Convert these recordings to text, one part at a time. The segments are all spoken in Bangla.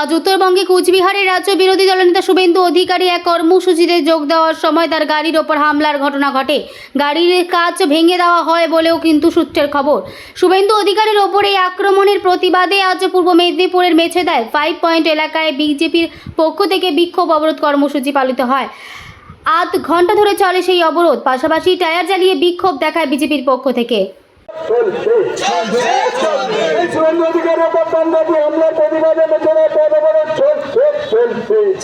আজ উত্তরবঙ্গে কুচবিহারের রাজ্য বিরোধী দলনেতা শুভেন্দু অধিকারী এক কর্মসূচিতে যোগ দেওয়ার সময় তার গাড়ির ওপর হামলার ঘটনা ঘটে। গাড়ির কাজ ভেঙে দেওয়া হয় বলেও কিন্তু সূত্রের খবর। শুভেন্দু অধিকারীর ওপর এই আক্রমণের প্রতিবাদে আজ পূর্ব মেদিনীপুরের মেছেদায় ফাইভ পয়েন্ট এলাকায় বিজেপির পক্ষ থেকে বিক্ষোভ অবরোধ কর্মসূচি পালিত হয়। আধ ঘণ্টা ধরে চলে সেই অবরোধ। পাশাপাশি টায়ার জ্বালিয়ে বিক্ষোভ দেখায় বিজেপির পক্ষ থেকে।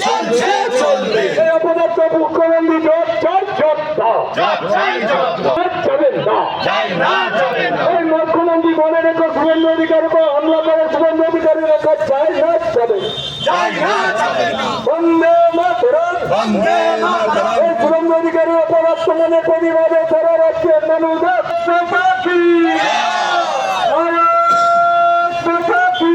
চলছে এই অপদার্থ মুখ্যমন্ত্রী জট চার জটটা যাবেন না এই মুখ্যমন্ত্রী মনে রেখো সুরেন্দ্র অধিকার উপর হামলা করে সুরেন্দ্র অধিকারী রেখা। চাই না যাবে বন্দে মাতরম। এই সুরেন্দ্র অধিকারীর ওপর আক্রমণের প্রতিবাদে সারা রাজ্যের মানুষ পাখি পাখি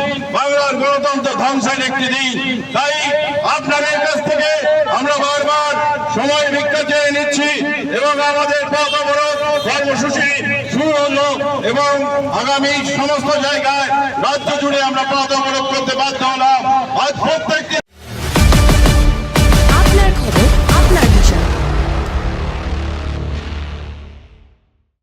দিন বাংলার গণতন্ত্র ধ্বংসের একটি দিন। তাই আপনাদের কাছ থেকে আমরা বারবার সময় ভিক্ষা চেয়ে নিচ্ছি এবং আমাদের পথ অবরোধ, কর্মসূচি শুরু হলো এবং আগামী সমস্ত জায়গায় রাজ্য জুড়ে আমরা পথ অবরোধ করতে বাধ্য হলাম।